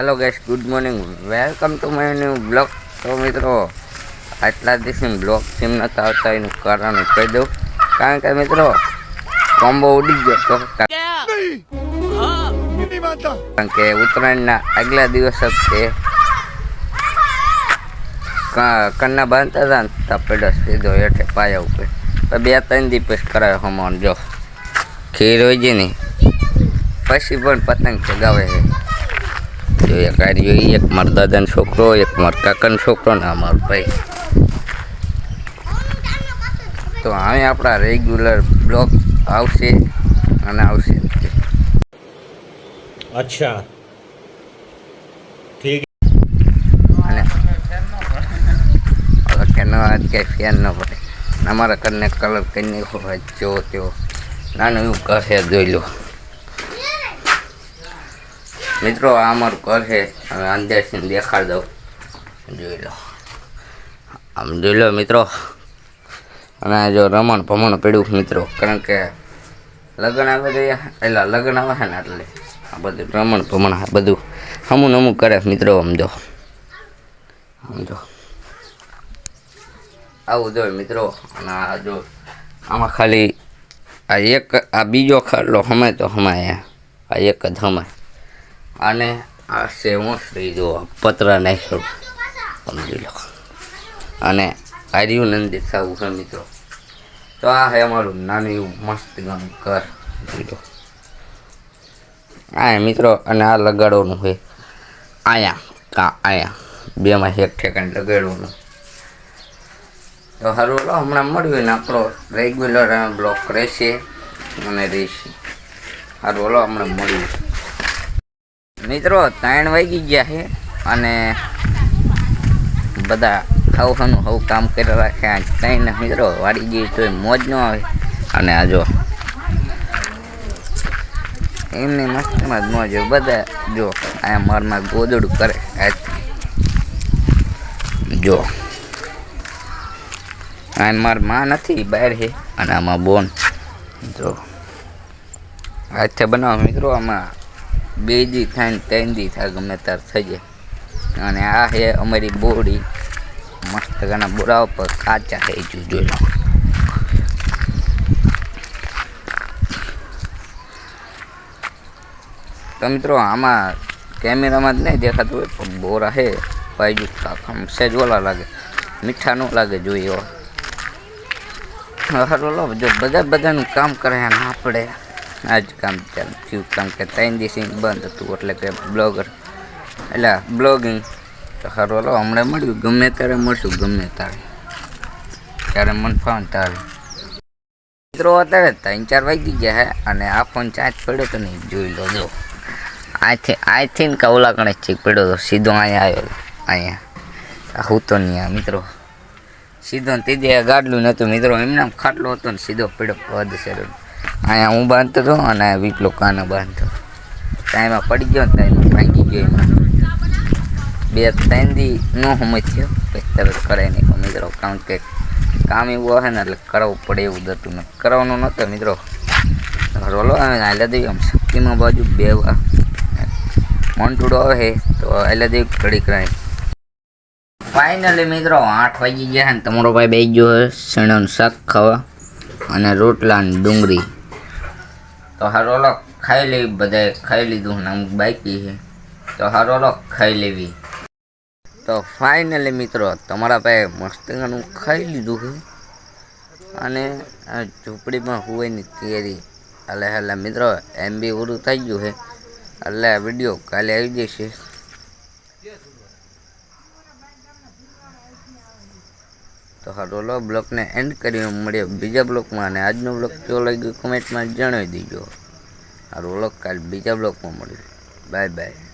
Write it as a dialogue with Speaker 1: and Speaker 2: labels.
Speaker 1: Hello guys good morning welcome to my new blog તો મિત્રો આટલા દિવસની બ્લોગ કેમ નતા આવતા એનું કારણ કહી દઉં. કારણ કે મિત્રો કોમ્બો ઉડી ગયો તો કારણ કે ઉત્તરાયણના આગલા દિવસ જ તે કન્ના બાંધતા હતા ને ત્યાં પડ્યો સીધો હેઠે પાયા ઉપર. તો બે ત્રણ દિવસ કરાયો હમણાં જો. ખીર હોય છે ને પછી પણ પતંગ ચગાવે છે. એક આ રહ્યો છોકરો એક મારા કાકાનો છોકરો ને અમારો ભાઈ. તો હવે આપણા રેગ્યુલર બ્લોગ આવશે અને આવશે. અચ્છા. ઠીક. ફેર ન પડે. અમારા ઘરને કલર કરીને હોય જો તેઓ નાનું એવું કહે જોઈ લો. મિત્રો, આ અમારું ઘર છે. હવે અંદરથી દેખાડ દઉં. જોઈ લો. આમ જોઈ લો મિત્રો. અને જો રમણ ભમણ પડ્યું મિત્રો. કારણ કે લગ્ન આવે રહ્યા એટલે લગ્ન આવે છે ને એટલે આ બધું રમણ ભમણ આ બધું હમું નમું કરે મિત્રો સમજો સમજો આવું જોઈએ મિત્રો. અને આ જો આમાં ખાલી આ એક, આ બીજો ખાટલો હમે તો હમાય આ એક જ હમાય. અને આ સેવું શ્રી જો પત્ર નાખ્યો. સમજી લો. અને આર્યું નંદી થવું છે મિત્રો. તો આ હે અમારું નાનું એવું મસ્ત ગામ ઘર. આ મિત્રો, અને આ લગાડવાનું હોય આયા, કા આયા. બેમાં એક ઠેકાણે લગાડવાનું. તો સારું લો હમણાં મળ્યું ને આપણો રેગ્યુલર બ્લોક રહેશે અને રહેશે. સારું લો હમણાં મળ્યું. મિત્રો, ત્રણ વાગી ગયા છે અને બધા હવ હનું હવ કામ કરી રાખ્યા આજ ને મિત્રો વાડી ગઈ તો મોજ ન આવે. અને આ જો, એમની મસ્તીમાં જ મોજ બધા જો, આ મારમાં ગોદડું કરે. જો, આ મારમાં નથી, બહાર છે. અને આમાં બોન, જો, હાથે બનાવો મિત્રો, આમાં બે દી થાય ને ત્રણ દી થાય ગમે તાર થઈ જાય અને આ છે અમારી બોડી. મસ્ત ઘણા બોરા ઉપર કાચા છે જો જોઈ લો. તો મિત્રો, આમાં કેમેરામાં જ નહીં દેખાતું હોય, પણ બોરા છે બાજુ આમ સેજ ઓલા લાગે. મીઠા ન લાગે જોઈએ એવા હાલો લો જો બધા બધાનું કામ કરે અને આપણે. આ જ કામ થયું કારણ કે ત્રણ દિવસથી બંધ હતું, એટલે કે બ્લોગર એટલે બ્લોગિંગ તો સારું, હલો, હમણાં મળ્યું, ગમે ત્યારે મળશું, ગમે ત્યારે. ત્યારે મન ફાવે ત્યારે મિત્રો, અત્યારે ત્રણ ચાર વાગી ગયા હે, અને આ ફોન ચાર્જ પડ્યો તો નહીં, જોઈ લો, જો. આથી આથી ને કવલા કણે ચીક પડ્યો હતો સીધો અહીંયા આવ્યો, અહીંયા. હું તો નહીં મિત્રો. સીધો ને ત્રીજે ગાડલું નહોતું મિત્રો એમને ખાટલો હતો ને સીધો પડ્યો વધશે અહીંયા હું બાંધતો હતો અને વિપલો કાનો બાંધતો ટાઈમમાં પડી ગયો એમાં ભાંગી ગયો એમાં. બે ત્રણ દી નો સમજ થયો. કરાય નહીં. મિત્રો કારણ કે કામ એવું હશે ને એટલે કરવું પડે એવું હતું ને કરવાનું નહોતું મિત્રો. રોલો આવે ને આલ્યા દેવી આમ શક્તિમાં બાજુ બે વાર મોન્ટુડો આવે તો આલ્યા દેવી ઘડી કરાય ફાઇનલી મિત્રો, આઠ વાગી ગયા ને. તમારો ભાઈ બેસી ગયો શેણાનું શાક ખાવા અને રોટલા ને ડુંગળી. તો હારો લો ખાઈ લેવી બધાએ, ખાઈ લીધું ને અમુક બાકી છે. તો હારો લો ખાઈ લેવી. તો ફાઇનલી મિત્રો, તમારા પાસે મસ્ત ઘણું ખાઈ લીધું છે. અને આ ઝૂંપડીમાં હોવાની તૈયારી. એટલે એટલે મિત્રો, એમ બી પૂરું થઈ ગયું છે. એટલે વીડિયો કાલે આવી જશે. તો હાલો બ્લોગને એન્ડ કરી મળીએ બીજા બ્લોગમાં અને આજનો બ્લોગ કેવો લાગ્યો? કોમેન્ટમાં જણાવી દેજો. આ રોલો કાલ બીજા બ્લોગમાં મળ્યું બાય બાય